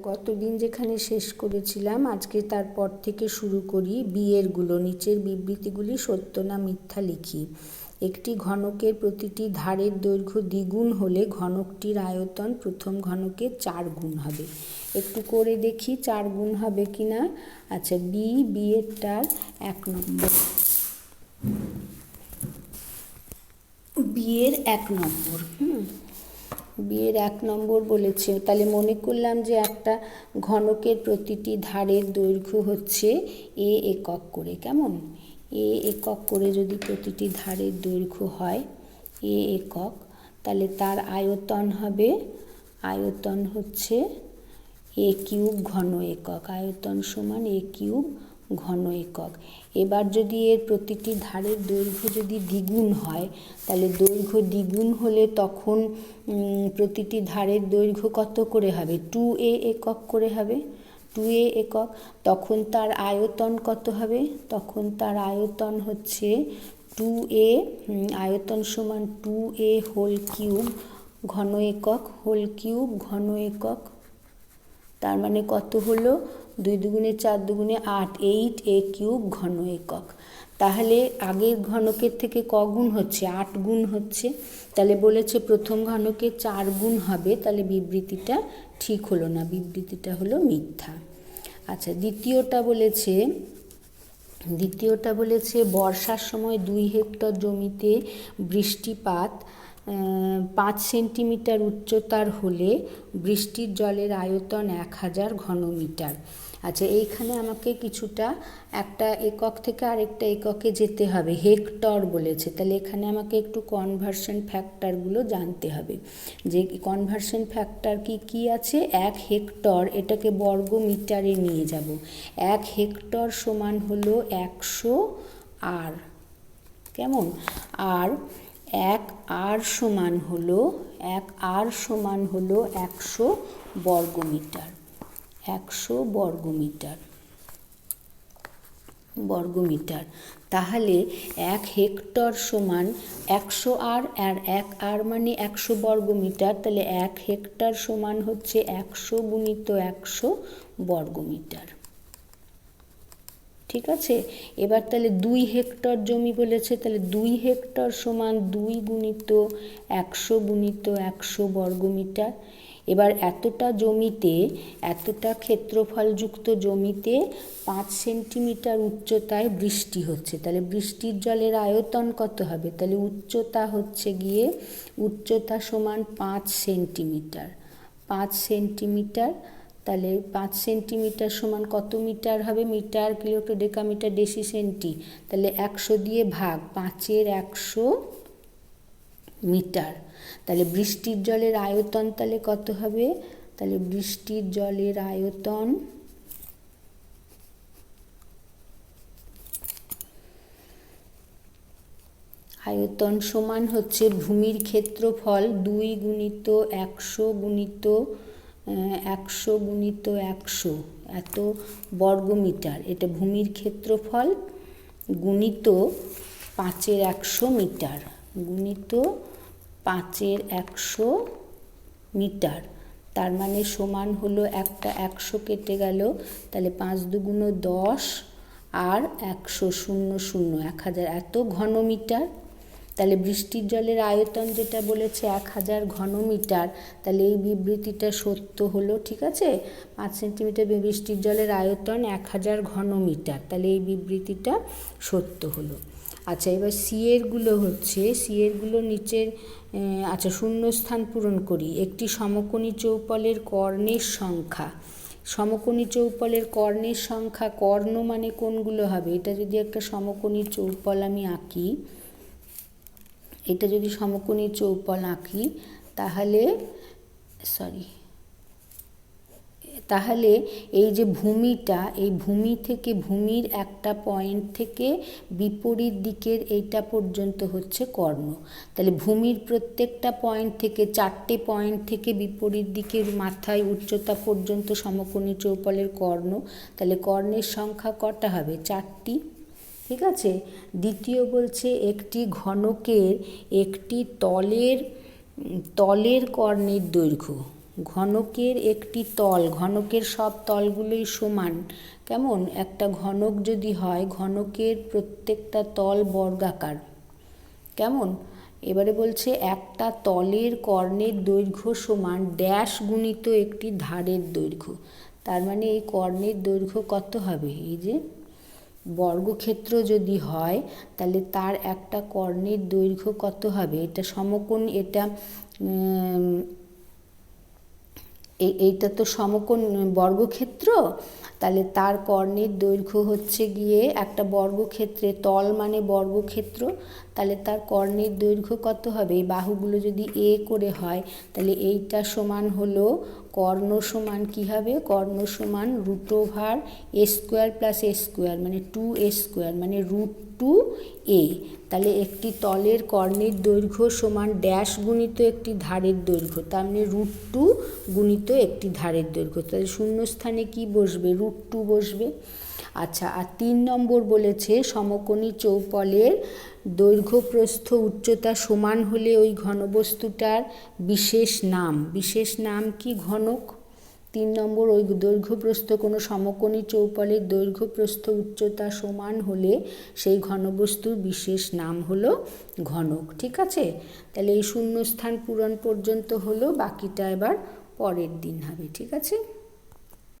গতদিন যেখানে শেষ করেছিলাম, আজকে তারপর থেকে শুরু করি বিয়েরগুলো, নিচের বিবৃতিগুলি সত্য না মিথ্যা লিখি। একটি ঘনকের প্রতিটি ধারের দৈর্ঘ্য দ্বিগুণ হলে ঘনকটির আয়তন প্রথম ঘনকের চার গুণ হবে। একটু করে দেখি চার গুণ হবে কি না? আচ্ছা বি, বিয়েরটার এক নম্বর। বিয়ের এক নম্বর, হুম? বিয়ের এক নম্বর বলেছে। তাহলে মনে করলাম যে একটা ঘনকের প্রতিটি ধারের দৈর্ঘ্য হচ্ছে এ একক করে। কেমন? এ একক করে যদি প্রতিটি ধারের দৈর্ঘ্য হয় এ একক, তাহলে তার আয়তন হবে, আয়তন হচ্ছে এ কিউব ঘন একক। আয়তন সমান এ কিউব ঘন একক। এবার যদি এর প্রতিটি ধারের দৈর্ঘ্য যদি দ্বিগুণ হয়, তাহলে দৈর্ঘ্য দ্বিগুণ হলে তখন প্রতিটি ধারের দৈর্ঘ্য কত করে হবে? টু এ একক করে হবে। টু এ একক, তখন তার আয়তন কত হবে? তখন তার আয়তন হচ্ছে টু এ আয়তন সমান টু এ হোল কিউব, ঘন একক, হোল কিউব, ঘন একক তার মানে কত হলো? দুই দুগুণে চার দুগুণে আট, এইট, এ কিউব ঘন একক। তাহলে আগের ঘনকের থেকে ক গুণ হচ্ছে? আট গুণ হচ্ছে। তাহলে বলেছে প্রথম ঘনকে চার গুণ হবে, তাহলে বিবৃতিটা ঠিক হলো না, বিবৃতিটা হলো মিথ্যা। আচ্ছা দ্বিতীয়টা বলেছে দ্বিতীয়টা বলেছে, বর্ষার সময় দুই হেক্টর জমিতে বৃষ্টিপাত পাঁচ সেন্টিমিটার উচ্চতার হলে বৃষ্টির জলের আয়তন এক হাজার ঘনমিটার। আচ্ছা এইখানে আমাকে কিছুটা একটা একক থেকে আরেকটা এককে যেতে হবে, হেক্টর বলেছে। তাহলে এখানে আমাকে একটু কনভার্সন ফ্যাক্টরগুলো জানতে হবে। যে কনভার্সন ফ্যাক্টর কি কি আছে? এক হেক্টর, এটাকে বর্গ মিটারে নিয়ে যাব। এক হেক্টর সমান হলো একশো আর, কেমন? আর এক আর সমান হলো এক আর সমান হলো একশো বর্গমিটার একশো বর্গমিটার বর্গমিটার। তাহলে এক হেক্টর সমান একশো আর আর এক আর মানে একশো বর্গমিটার, তাহলে এক হেক্টর সমান হচ্ছে একশো গুণিত একশো বর্গমিটার। ঠিক আছে? এবার তাহলে দুই হেক্টর জমি বলেছে, তাহলে দুই হেক্টর সমান দুই গুণিত একশো গুণিত একশো বর্গমিটার। এবার এতটা জমিতে, এতটা ক্ষেত্রফলযুক্ত জমিতে পাঁচ সেন্টিমিটার উচ্চতায় বৃষ্টি হচ্ছে। তাহলে বৃষ্টির জলের আয়তন কত হবে? তাহলে উচ্চতা হচ্ছে গিয়ে, উচ্চতা সমান পাঁচ সেন্টিমিটার। পাঁচ সেন্টিমিটার তাহলে পাঁচ সেন্টিমিটার সমান কত মিটার হবে? মিটার কিলোকে ডেকামিটার ডেসি সেন্টি। তাহলে একশো দিয়ে ভাগ, পাঁচের একশো মিটার। তাহলে বৃষ্টির জলের আয়তন তাহলে কত হবে? তাহলে বৃষ্টির জলের আয়তন আয়তন সমান হচ্ছে ভূমির ক্ষেত্রফল দুই গুণিত একশো গুণিত একশো গুণিত একশো, এত বর্গমিটার। এটা ভূমির ক্ষেত্রফল গুণিত পাঁচের একশো মিটার। গুণিত পাঁচের একশো মিটার। তার মানে সমান হলো একটা একশো কেটে গেল, তাহলে পাঁচ দুগুণ দশ আর একশো শূন্য শূন্য। এক হাজার এত ঘনমিটার। তাহলে বৃষ্টির জলের আয়তন যেটা বলেছে এক হাজার ঘনমিটার, তাহলে এই বিবৃতিটা সত্য হলো, ঠিক আছে? পাঁচ সেন্টিমিটার বৃষ্টির জলের আয়তন এক হাজার ঘনমিটার, তাহলে এই বিবৃতিটা সত্য হলো। আচ্ছা এবার সিএরগুলো হচ্ছে সিএরগুলো নিচের আচ্ছা শূন্যস্থান পূরণ করি। একটি সমকোণী চৌপলের কর্ণের সংখ্যা। সমকোণী চৌপলের কর্ণের সংখ্যা, কর্ণ মানে কোনগুলো হবে? এটা যদি একটা সমকোণী চৌপল আমি আঁকি এটা যদি সমকোণী চৌপল আঁকি, তাহলে সরি তাহলে এই যে ভূমিটা, এই ভূমি থেকে ভূমির একটা পয়েন্ট থেকে বিপরীত দিকের এইটা পর্যন্ত হচ্ছে কর্ণ। তাহলে ভূমির প্রত্যেকটা পয়েন্ট থেকে চারটে পয়েন্ট থেকে বিপরীত দিকের মাথায় উচ্চতা পর্যন্ত সমকোণী চৌপলের কর্ণ, তাহলে কর্ণের সংখ্যা কটা হবে? চারটি। ঠিক আছে? দ্বিতীয় বলছে, একটি ঘনকের একটি তলের তলের কর্ণের দৈর্ঘ্য। ঘনকের একটি তল, ঘনকের সব তলগুলোই সমান। কেমন? একটা ঘনক যদি হয়, ঘনকের প্রত্যেকটা তল বর্গাকার। কেমন? এবারে বলছে, একটা তলের কর্ণের দৈর্ঘ্য সমান ড্যাশ গুণিত একটি ধারের দৈর্ঘ্য। তার মানে এই কর্ণের দৈর্ঘ্য কত হবে? এই যে বর্গক্ষেত্র যদি হয় তাহলে তার একটা কর্ণের দৈর্ঘ্য কত হবে? এটা সমকোণ এটা এইটা তো সমকোণ বর্গক্ষেত্র। তাহলে তার কর্ণের দৈর্ঘ্য হচ্ছে গিয়ে একটা বর্গক্ষেত্রে তল মানে বর্গক্ষেত্র। তাহলে তার কর্ণের দৈর্ঘ্য কত হবে? এই বাহুগুলো যদি এ করে হয়, তাহলে এইটা সমান হলো কর্ণ সমান কী হবে? কর্ণ সমান root over A square plus A square মানে টু এ স্কোয়ার মানে রুট টু এ তাহলে একটি তলের কর্ণের দৈর্ঘ্য সমান ড্যাশ গুণিত একটি ধারের দৈর্ঘ্য। তার মানে রুট টু গুণিত একটি ধারের দৈর্ঘ্য। তাহলে শূন্যস্থানে কি বসবে? রুট টু বসবে। আচ্ছা আর তিন নম্বর বলেছে সমকোণী চৌপলের দৈর্ঘ্য প্রস্থ উচ্চতা সমান হলে ওই ঘনবস্তুটার বিশেষ নাম। বিশেষ নাম কি? ঘনক। তিন নম্বর, ওই দৈর্ঘ্যপ্রস্থ কোনো সমকোণী চৌপালের দৈর্ঘ্যপ্রস্থ উচ্চতা সমান হলে সেই ঘনবস্তুর বিশেষ নাম হলো ঘনক, ঠিক আছে? তাহলে এই শূন্যস্থান পূরণ পর্যন্ত হলো, বাকিটা এবার পরের দিন হবে, ঠিক আছে?